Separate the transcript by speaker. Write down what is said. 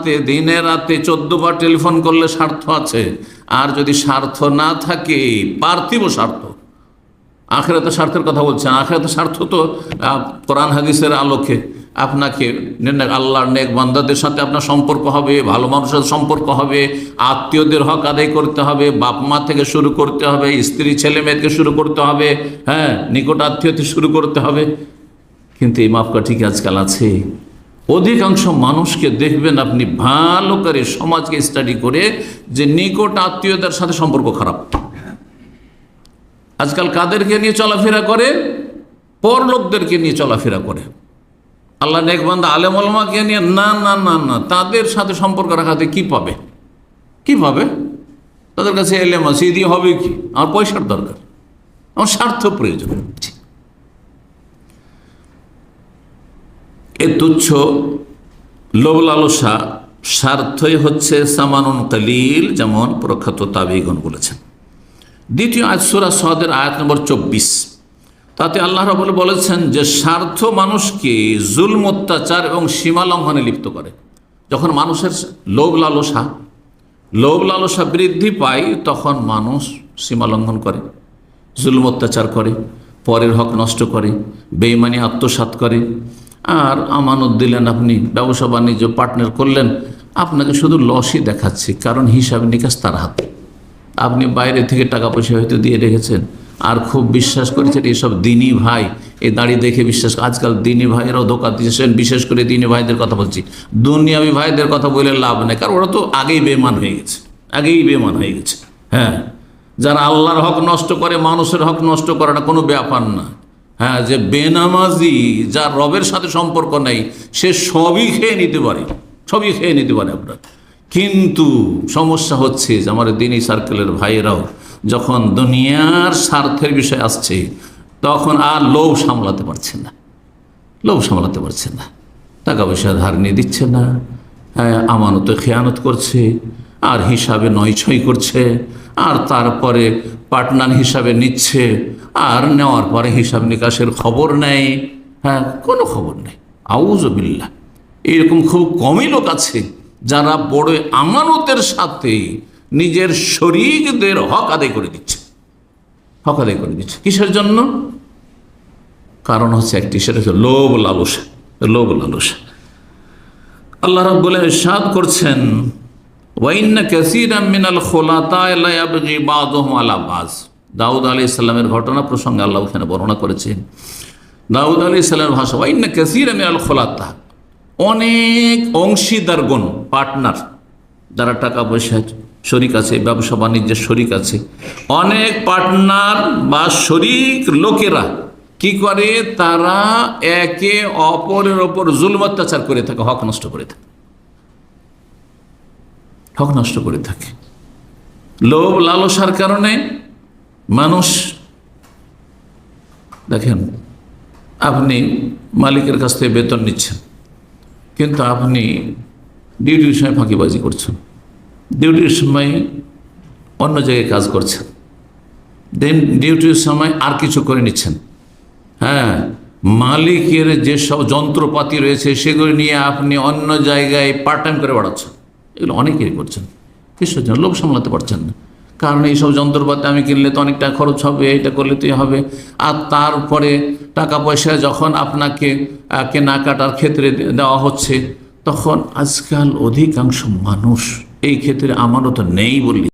Speaker 1: রাতে, দিনে রাতে চোদ্দ বার টেলিফোন করলে স্বার্থ আছে। আর যদি স্বার্থ না থাকে পার্থিব স্বার্থ। আখেরাতে স্বার্থের কথা বলছেন। আখেরাতে স্বার্থ তো কোরআন হাদিসের আলোকে আপনাকে আল্লাহর নেক বান্দাদের সাথে আপনার সম্পর্ক হবে, ভালো মানুষের সম্পর্ক হবে, আত্মীয়দের হক আদায় করতে হবে, বাপ মা থেকে শুরু করতে হবে, স্ত্রী, ছেলে মেয়েকে শুরু করতে হবে হ্যাঁ নিকট আত্মীয়তে শুরু করতে হবে। কিন্তু এই মাপকাঠি কি আজকাল আছে? অধিকাংশ মানুষকে দেখবেন আপনি ভালো করে সমাজকে স্টাডি করে যে নিকট আত্মীয়তার সাথে সম্পর্ক খারাপ। আজকাল কাদেরকে নিয়ে চলাফেরা করে? পর লোকদেরকে নিয়ে চলাফেরা করে। আল্লাহ নেকবান্ধা আলেম আলমাকে নিয়ে না না না না, তাদের সাথে সম্পর্ক রাখাতে কি পাবে? কি পাবে? তাদের কাছে এলেম আছে হবে কি? আমার পয়সার দরকার। আমার স্বার্থ প্রয়োজন। এ তুচ্ছ লোভ লালসা স্বার্থই হচ্ছে সামানুন কালিল, যেমন প্রখ্যাত তাবিগণ বলেছেন। দ্বিতীয় আয়াত সূরা সদের আয়াত নম্বর চব্বিশ। তাতে আল্লাহ রাবুল বলেছেন যে, স্বার্থ মানুষকে জুলম, অত্যাচার এবং সীমা লঙ্ঘনে লিপ্ত করে। যখন মানুষের লোভ লালসা লোভ লালসা বৃদ্ধি পায়, তখন মানুষ সীমা লঙ্ঘন করে, জুলম, অত্যাচার করে, পরের হক নষ্ট করে বেইমানি আত্মসাৎ করে আর আমানত দিলেন আপনি, ব্যবসা বাণিজ্য পার্টনার করলেন, আপনাকে শুধু লসই দেখাচ্ছে, কারণ হিসাব নিকাশ তার হাতে। আপনি বাইরে থেকে টাকা পয়সা হয়তো দিয়ে রেখেছেন, আর খুব বিশ্বাস করেছেন এসব দিনী ভাই এই দাড়ি দেখে বিশ্বাস, আজকাল দিনী ভাইয়েরাও ধোকা দিয়েছেন বিশেষ করে দিনী ভাইদের কথা বলছি। দুনিয়াবি ভাইদের কথা বলে লাভ নেই, কারণ ওরা তো আগেই বেমান হয়ে গেছে, আগেই বেমান হয়ে গেছে হ্যাঁ। যারা আল্লাহর হক নষ্ট করে, মানুষের হক নষ্ট করাটা কোনো ব্যাপার না। হ্যাঁ যে বেনামাজি যার রবের সাথে সম্পর্ক নেই সে সবই খেয়ে নিতে পারে সবই খেয়ে নিতে পারে আপনার। কিন্তু সমস্যা হচ্ছে যে আমার দিনই সার্কেলের ভাইয়েরাও যখন দুনিয়ার স্বার্থের বিষয় আসছে তখন আর লোভ সামলাতে পারছে না লোভ সামলাতে পারছে না। টাকা পয়সা ধার নিয়ে দিচ্ছে না হ্যাঁ, আমানত খেয়ানত করছে আর হিসাবে নয় ছয় করছে আর তারপরে পার্টনার হিসাবে নিচ্ছে আর নেওয়ার পরে হিসাব নিকাশের খবর নেই হ্যাঁ কোনো খবর নেই। আউজবিল্লা এরকম খুব কমই লোক আছে যারা বড় আমানতের সাথে নিজের শরীরদের হক আদায় করে দিচ্ছে। হক আদায় করে দিচ্ছে। কিসের জন্য? কারণ হচ্ছে একটি, সেটা হচ্ছে লোভ লালসা। লোভ লালসা। আল্লাহ রাব্বুল ইরশাদ করছেন ওয়াইন্না কাসীরাম মিনাল খুলাতা আলা বাজ। দাউদ আলাইহিস সালামের ঘটনা প্রসঙ্গে আল্লাহ এখানে বর্ণনা করেছেন। দাউদ আলাইহিস সালামের ভাষা ওয়াইন্না কাসীরাম মিনাল খুলাতা অনেক অংশীদারগণ, পার্টনার, যারা টাকা পয়সা শরিক আছে, ব্যবসা বাণিজ্যের শরিক আছে, অনেক পার্টনার বা শরিক লোকেরা কি করে? তারা একে অপরের ওপর জুলম অত্যাচার করে থাকে, হক নষ্ট করে থাকে। হক নষ্ট করে থাকে। লোভ, লালসার কারণে মানুষ, দেখেন, আপনি মালিকের কাছ থেকে বেতন নিচ্ছেন, কিন্তু আপনি ডিউটির সময় ফাঁকিবাজি করছেন, ডিউটির সময় অন্য জায়গায় কাজ করছেন, দেন ডিউটির সময় আর কিছু করে নিচ্ছেন। হ্যাঁ মালিকের যেসব যন্ত্রপাতি রয়েছে, সেগুলো নিয়ে আপনি অন্য জায়গায় পার্ট টাইম করে বাড়াচ্ছেন। এগুলো অনেকেই করছেন। জন্য? লোক সামলাতে পারছেন না। কারণ এইসব যন্ত্রপাতি আমি কিনলে তো অনেকটা খরচ হবে, এটা করলে তো হবে। আর তারপরে টাকা পয়সা যখন আপনাকে কেনাকাটার ক্ষেত্রে দেওয়া হচ্ছে, তখন আজকাল অধিকাংশ মানুষ এই ক্ষেত্রে আমারও তো নেই বললি।